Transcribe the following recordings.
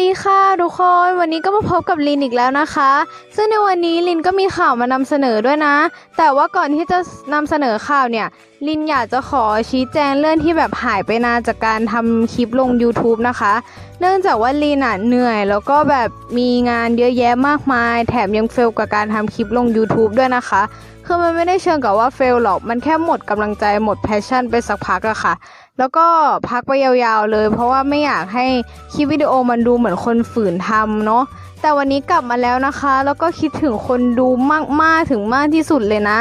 ดีค่ะทุกคนวันนี้ก็มาพบกับลินอีกแล้วนะคะ ซึ่งในวันนี้ลินก็มีข่าวมานำเสนอด้วยนะ แต่ว่าก่อนที่จะนำเสนอข่าวเนี่ย ลินอยากจะขอชี้แจงเรื่องที่แบบหายไปนานจากการทำคลิปลง YouTube นะคะ เนื่องจากว่าลินอะเหนื่อย แล้วก็แบบมีงานเยอะแยะมากมาย แถมยังเฟลกับการทำคลิปลง YouTube ด้วยนะคะคือมันไม่ได้เชิงกับว่าเฟลหรอกมันแค่หมดกำลังใจหมดแพชชั่นไปสักพักอะค่ะ แล้วก็พักไปยาวๆเลย เพราะว่าไม่อยากให้คลิปวิดีโอมันดูเหมือนคนฝืนทำเนาะแต่วันนี้กลับมาแล้วนะคะ แล้วก็คิดถึงคนดูมากๆถึงมากที่สุดเลยนะ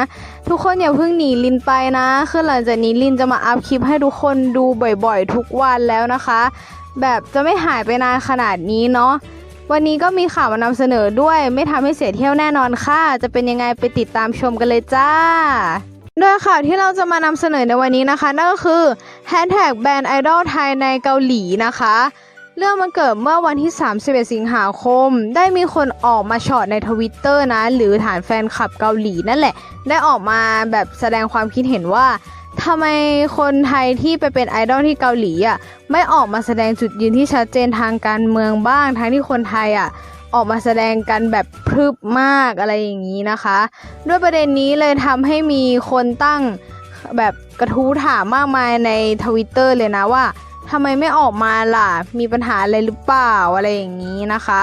ทุกคนอย่าเพิ่งหนีลินไปนะคือหลังจากนี้ลินจะมาอัพคลิปให้ทุกคนดูบ่อยๆ ทุกวันแล้วนะคะ แบบจะไม่หายไปนานขนาดนี้เนาะวันนี้ก็มีข่าวมานำเสนอด้วย ไม่ทำให้เสียเที่ยวแน่นอนค่ะ จะเป็นยังไงไปติดตามชมกันเลยจ้า โดยข่าวที่เราจะมานำเสนอในวันนี้นะคะ นั่นก็คือแฮชแท็กแบรนด์ไอดอลไทยในเกาหลีนะคะ เรื่องมันเกิดเมื่อวันที่ 31 สิงหาคม ได้มีคนออกมาช็อตในทวิตเตอร์นะ หรือฐานแฟนคลับเกาหลีนั่นแหละ ได้ออกมาแบบแสดงความคิดเห็นว่าทำไมคนไทยที่ไปเป็นไอดอลที่เกาหลีอะไม่ออกมาแสดงจุดยืนที่ชัดเจนทางการเมืองบ้างทั้งที่คนไทยอะ ออกมาแสดงกันแบบพรึบมากอะไรอย่างนี้นะคะ ด้วยประเด็นนี้เลยทำให้มีคนตั้งแบบกระทู้ถามมากมายในทวิตเตอร์เลยนะว่าทำไมไม่ออกมาล่ะ มีปัญหาอะไรหรือเปล่าอะไรอย่างนี้นะคะ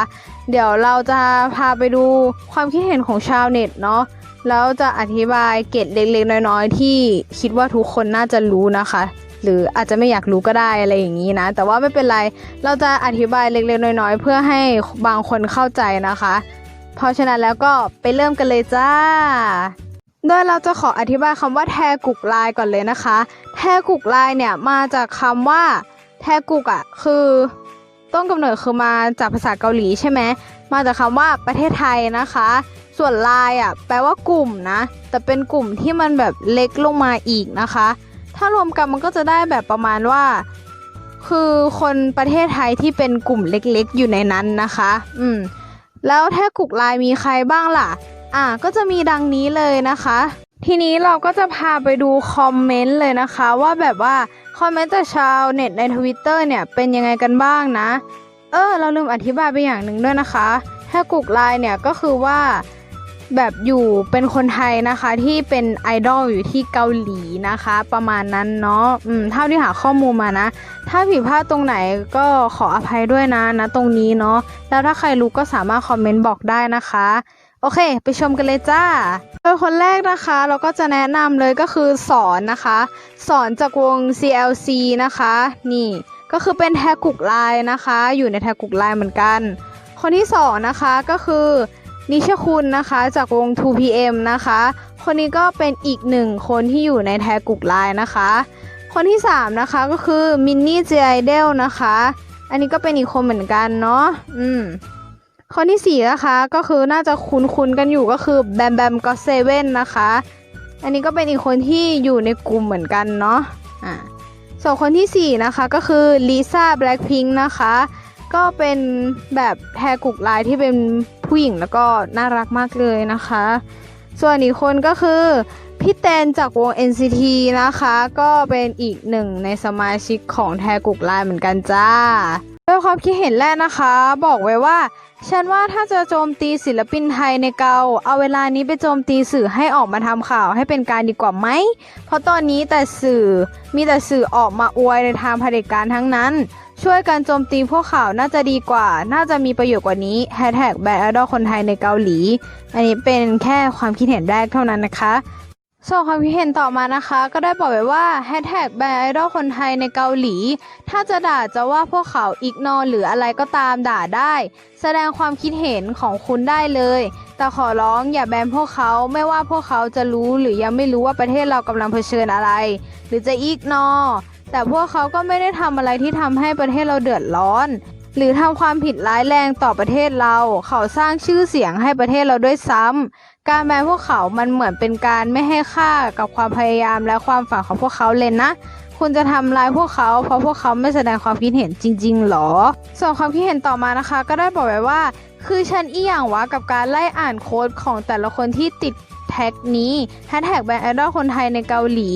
เดี๋ยวเราจะพาไปดูความคิดเห็นของชาวเน็ตเนาะ แล้วจะอธิบายเกร็ดเล็กๆ น้อยๆ ที่คิดว่าทุกคนน่าจะรู้นะคะ หรืออาจจะไม่อยากรู้ก็ได้อะไรอย่างนี้นะ แต่ว่าไม่เป็นไรเราจะอธิบายเล็กๆน้อยๆ เพื่อให้บางคนเข้าใจนะคะ เพราะฉะนั้นแล้วก็ไปเริ่มกันเลยจ้าโดยเราจะขออธิบายคำว่าแทกุกลายก่อนเลยนะคะ แทกุกลายเนี่ยมาจากคำว่า แทกุกอะคือ ต้นกำเนิดคือมาจากภาษาเกาหลีใช่ไหมมาจากคำว่าประเทศไทยนะคะ ส่วนลายอะแปลว่ากลุ่มนะ แต่เป็นกลุ่มที่มันแบบเล็กลงมาอีกนะคะ ถ้ารวมกันมันก็จะได้แบบประมาณว่า คือคนประเทศไทยที่เป็นกลุ่มเล็กๆ อยู่ในนั้นนะคะ อืม แล้วแท้กุกลายมีใครบ้างล่ะ อ่า ก็จะมีดังนี้เลยนะคะ ทีนี้เราก็จะพาไปดูคอมเมนต์เลยนะคะ ว่าแบบว่าคอมเมนต์จากชาวเน็ตในทวิตเตอร์เนี่ยเป็นยังไงกันบ้างนะ เออ เราลืมอธิบายไปอย่างหนึ่งด้วยนะคะแท้กุกลายเนี่ยก็คือว่า แบบอยู่เป็นคนไทยนะคะที่เป็นไอดอลอยู่ที่เกาหลีนะคะ ประมาณนั้นเนาะอืมเท่าที่หาข้อมูลมานะ ถ้าผิดพลาดตรงไหนก็ขออภัยด้วยนะนะตรงนี้เนาะแล้วถ้าใครรู้ก็สามารถคอมเมนต์บอกได้นะคะ โอเค ไปชมกันเลยจ้าโดยคนแรกนะคะ เราก็จะแนะนำเลยก็คือสอนนะคะ สอนจากวง CLC นะคะ นี่ก็คือเป็นแทกุกไลน์นะคะ อยู่ในแทกุกไลน์เหมือนกัน คนที่สองนะคะก็คือ นิชคุณนะคะจากวง 2PM นะคะ คนนี้ก็เป็นอีกหนึ่งคนที่อยู่ในแทกุกไลน์นะคะ คนที่สามนะคะก็คือมินนี่เจไอเดลนะคะ อันนี้ก็เป็นอีกคนเหมือนกันเนาะอืมคนที่สี่นะคะก็คือน่าจะคุ้นๆกันอยู่ก็คือแบมแบมก็เซเว่นนะคะ อันนี้ก็เป็นอีกคนที่อยู่ในกลุ่มเหมือนกันเนาะอ่าส่วนคนที่สี่นะคะก็คือลิซ่าแบล็คพิงค์นะคะ ก็เป็นแบบแทกุกไลายที่เป็น ผู้หญิงแล้วก็น่ารักมากเลยนะคะ ส่วนอีกคนก็คือพี่เตนจากวง NCT นะคะ ก็เป็นอีกหนึ่งในสมาชิกของแทกุกไลน์เหมือนกันจ้า ยความคิดเห็นแรกนะคะ บอกไว้ว่า ฉันว่าถ้าจะโจมตีศิลปินไทยในเกา เอาเวลานี้ไปโจมตีสื่อให้ออกมาทำข่าวให้เป็นการดีกว่าไหม เพราะตอนนี้แต่สื่อมีแต่สื่อออกมาอวยในทางเผด็จการทั้งนั้น ช่วยกันโจมตีพวกข่าวน่าจะดีกว่า น่าจะมีประโยชน์กว่านี้แฮชแท็กแบดอดอคนไทยในเกาหลี อันนี้เป็นแค่ความคิดเห็นแรกเท่านั้นนะคะ ส่วนความคิดเห็นต่อมานะคะ ก็ได้บอกไว้ว่าแฮชแท็กแบรนด์ไอดอลคนไทยในเกาหลี ถ้าจะด่าจะว่าพวกเขาอิกนอหรืออะไรก็ตามด่าได้ แสดงความคิดเห็นของคุณได้เลย แต่ขอร้องอย่าแบนพวกเขาไม่ว่าพวกเขาจะรู้หรือยังไม่รู้ว่าประเทศเรากำลังเผชิญอะไร หรือจะอิกนอแต่พวกเขาก็ไม่ได้ทำอะไรที่ทำให้ประเทศเราเดือดร้อน หรือทำความผิดร้ายแรงต่อประเทศเรา เขาสร้างชื่อเสียงให้ประเทศเราด้วยซ้ำการแบนพวกเขามันเหมือนเป็นการไม่ให้ค่ากับความพยายามและความฝันของพวกเขาเลยนะคุณจะทำร้ายพวกเขาเพราะพวกเขาไม่แสดงความคิดเห็นจริง ๆหรอ ส่วนความคิดเห็นต่อมานะคะ ก็ได้บอกไว้ว่า คือฉันอีหยังวะกับการไล่อ่านโค้ดของแต่ละคนที่ติด แท็กนี้แฮชแท็กแบรนด์ไอดอลคนไทยในเกาหลี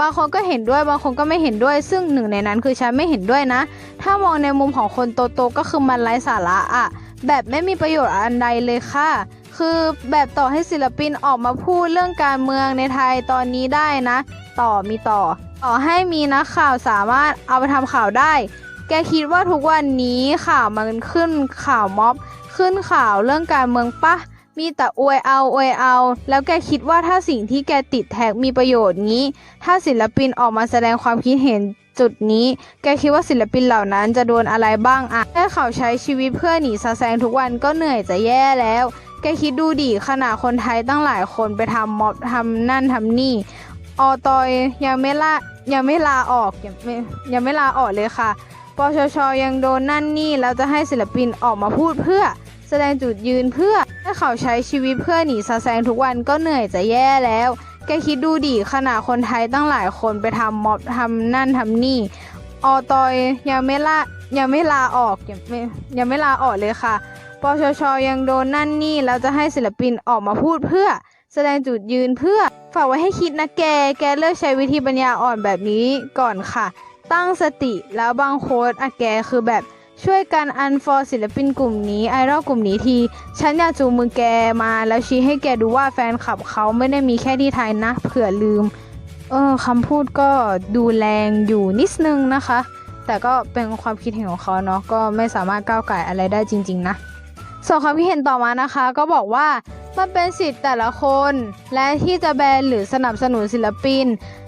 บางคนก็เห็นด้วยบางคนก็ไม่เห็นด้วย ซึ่งหนึ่งในนั้นคือฉันไม่เห็นด้วยนะ ถ้ามองในมุมของคนโตๆก็คือมันไร้สาระอะแบบไม่มีประโยชน์อันใดเลยค่ะ คือแบบต่อให้ศิลปินออกมาพูดเรื่องการเมืองในไทยตอนนี้ได้นะ ต่อมีต่อ ต่อให้มีนักข่าวสามารถเอาไปทำข่าวได้ แกคิดว่าทุกวันนี้ข่าวมันขึ้นข่าวม็อบ ขึ้นข่าวเรื่องการเมืองปะ มีแต่อวยเอาอวยเอา แล้วแกคิดว่าถ้าสิ่งที่แกติดแท็กมีประโยชน์งี้ ถ้าศิลปินออกมาแสดงความคิดเห็นจุดนี้ แกคิดว่าศิลปินเหล่านั้นจะโดนอะไรบ้างอะแค่เขาใช้ชีวิตเพื่อหนีซาแซงทุกวันก็เหนื่อยจะแย่แล้ว แกคิดดูดิขนาดคนไทยตั้งหลายคนไปทำม็อบทำนั่นทำนี่ อตอยยังไม่ลายังไม่ลาออกยังไม่ยังไม่ลาออกเลยค่ะปชชยังโดนนั่นนี่แล้วจะให้ศิลปินออกมาพูดเพื่อ แสดงจุดยืนเพื่อให้เขาใช้ชีวิตเพื่อหนีซาแซงทุกวันก็เหนื่อยจะแย่แล้ว แกคิดดูดิขนาดคนไทยตั้งหลายคนไปทำม็อบทำนั่นทำนี่ อตอยยังไม่ลายังไม่ลาออกยังไม่ยังไม่ลาออกเลยค่ะปชชยังโดนนั่นนี่แล้วจะให้ศิลปินออกมาพูดเพื่อ แสดงจุดยืนเพื่อฝากไว้ให้คิดนะแก แกเลิกใช้วิธีปัญญาอ่อนแบบนี้ก่อนค่ะ ตั้งสติแล้วบางโค้ดอะแกคือแบบ ช่วยกันอันฟอร์ศิลปินกลุ่มนี้ไอดอลกลุ่มนี้ที ฉันอยากจูงมือแกมาแล้วชี้ให้แกดูว่าแฟนคลับเขาไม่ได้มีแค่ที่ไทยนะ เผื่อลืม เออคำพูดก็ดูแรงอยู่นิดนึงนะคะ แต่ก็เป็นความคิดเห็นของเขาเนาะก็ไม่สามารถก้าวไก่อะไรได้จริง ๆ นะส่วนความคิดเห็นต่อมานะคะ ก็บอกว่ามันเป็นสิทธิ์แต่ละคน และที่จะแบนหรือสนับสนุนศิลปิน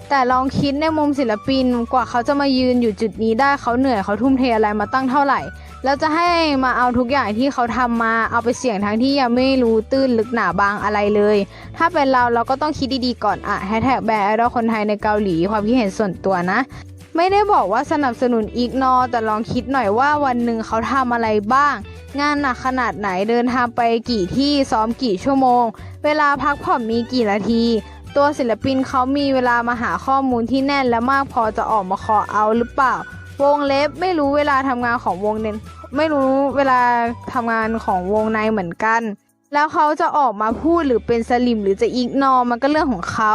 แต่ลองคิดในมุมศิลปินกว่าเขาจะมายืนอยู่จุดนี้ได้เขาเหนื่อยเขาทุ่มเทอะไรมาตั้งเท่าไหร่ แล้วจะให้มาเอาทุกอย่างที่เขาทำมาเอาไปเสี่ยงทั้งที่ยังไม่รู้ตื้นลึกหนาบางอะไรเลย ถ้าเป็นเราเราก็ต้องคิดดีๆก่อนอะแฮชแท็กแบร์ไอดอลคนไทยในเกาหลีความคิดเห็นส่วนตัวนะ ไม่ได้บอกว่าสนับสนุนอีกนอแต่ลองคิดหน่อยว่าวันหนึ่งเขาทำอะไรบ้าง งานหนักขนาดไหนเดินทางไปกี่ที่ซ้อมกี่ชั่วโมง เวลาพักผ่อนมีกี่นาที ตัวศิลปินเขามีเวลามาหาข้อมูลที่แน่นและมากพอจะออกมาขอเอาหรือเปล่า วงเล็บไม่รู้เวลาทำงานของวงเนนไม่รู้เวลาทำงานของวงในเหมือนกัน แล้วเขาจะออกมาพูดหรือเป็นสลิมหรือจะอีกนอมันก็เรื่องของเขา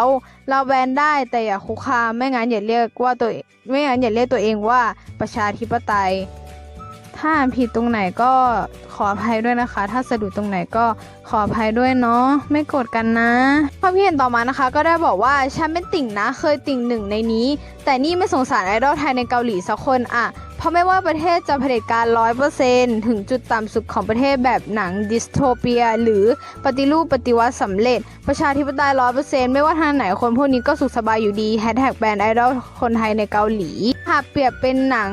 เราแบนได้แต่อย่าคุกคามไม่งั้นอย่าเรียกว่าตัวไม่งั้นอย่าเรียกตัวเองว่าประชาธิปไตย ถ้าอ่านผิดตรงไหนก็ขออภัยด้วยนะคะ ถ้าสะดุดตรงไหนก็ขออภัยด้วยเนาะไม่โกรธกันนะความคิดเห็นต่อมานะคะ ก็ได้บอกว่าฉันเป็นติ่งนะเคยติ่งหนึ่งในนี้ แต่นี่ไม่สงสารไอดอลไทยในเกาหลีสักคนอะเพราะไม่ว่าประเทศจะเผด็จการร้อยเปอร์เซนถึงจุดต่ำสุดของประเทศแบบหนังดิสโทเปีย หรือปฏิรูปปฏิวัติสำเร็จ ประชาธิปไตยร้อยเปอร์เซนไม่ว่าทางไหนคนพวกนี้ก็สุขสบายอยู่ดีแฮชแท็กแบรนด์ไอดอลคนไทยในเกาหลีหากเปรียบเป็นหนัง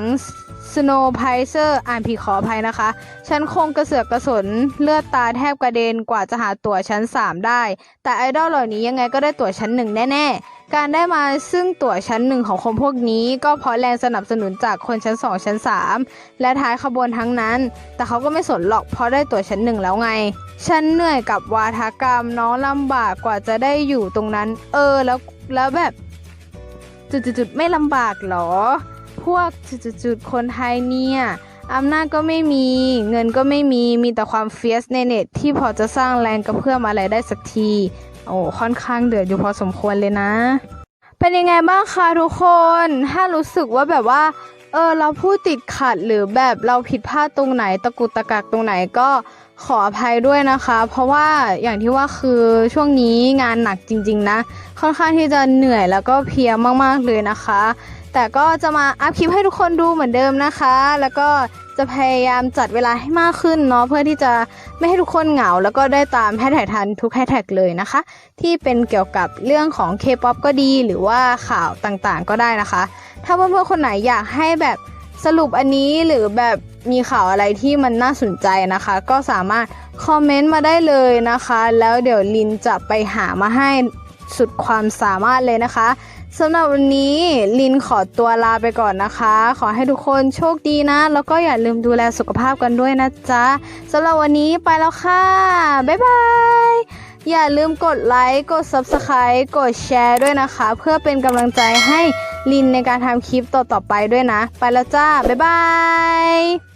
Snow p i c e r อ่านผิดขออภัยนะคะ ฉันคงกระเสือกกระสนเลือดตาแทบกระเด็นกว่าจะหาตั๋วชั้น 3 ได้ แต่ไอดอลเหล่านี้ยังไงก็ได้ตั๋วชั้นหนึ่งแน่ ๆ การได้มาซึ่งตั๋วชั้นหนึ่งของคนพวกนี้ ก็เพราะแรงสนับสนุนจากคนชั้น 2 ชั้น 3 และท้ายขบวนทั้งนั้น แต่เขาก็ไม่สนหรอกเพราะได้ตั๋วชั้นหนึ่งแล้วไง ฉันเหนื่อยกับวาทกรรมน้องลำบากกว่าจะได้อยู่ตรงนั้น เออแล้วแล้วแบบ จุดๆไม่ลำบากหรอ พวกจุดๆคนไทยเนี่ยอำนาจก็ไม่มี เงินก็ไม่มี มีแต่ความเฟียสในเน็ตที่พอจะสร้างแรงกระเพื่อมอะไรได้สักที โอ้ค่อนข้างเดือดอยู่พอสมควรเลยนะ เป็นยังไงบ้างคะทุกคน ถ้ารู้สึกว่าแบบว่า เออเราพูดติดขัดหรือแบบเราผิดพลาดตรงไหน ตะกุตะกักตรงไหนก็ขออภัยด้วยนะคะ เพราะว่าอย่างที่ว่าคือช่วงนี้งานหนักจริง ๆ นะ ค่อนข้างที่จะเหนื่อยแล้วก็เพียมากๆเลยนะคะ แต่ก็จะมาอัพคลิปให้ทุกคนดูเหมือนเดิมนะคะ แล้วก็จะพยายามจัดเวลาให้มากขึ้นเนาะเพื่อที่จะไม่ให้ทุกคนเหงา แล้วก็ได้ตามแฮชแท็กทันทุกแฮชแท็กเลยนะคะ ที่เป็นเกี่ยวกับเรื่องของ K-POP ก็ดีหรือว่าข่าวต่างๆ ก็ได้นะคะ ถ้าเพื่อนๆคนไหนอยากให้แบบสรุปอันนี้หรือแบบมีข่าวอะไรที่มันน่าสนใจนะคะ ก็สามารถคอมเมนต์มาได้เลยนะคะ แล้วเดี๋ยวลินจะไปหามาให้สุดความสามารถเลยนะคะ สำหรับวันนี้ลินขอตัวลาไปก่อนนะคะ ขอให้ทุกคนโชคดีนะ แล้วก็อย่าลืมดูแลสุขภาพกันด้วยนะจ๊ะสำหรับวันนี้ไปแล้วค่ะ บ๊ายบาย อย่าลืมกดไลค์ กด Subscribe กดแชร์ด้วยนะคะ เพื่อเป็นกำลังใจให้ลินในการทำคลิปต่อๆไปด้วยนะ ไปแล้วจ้า บ๊ายบาย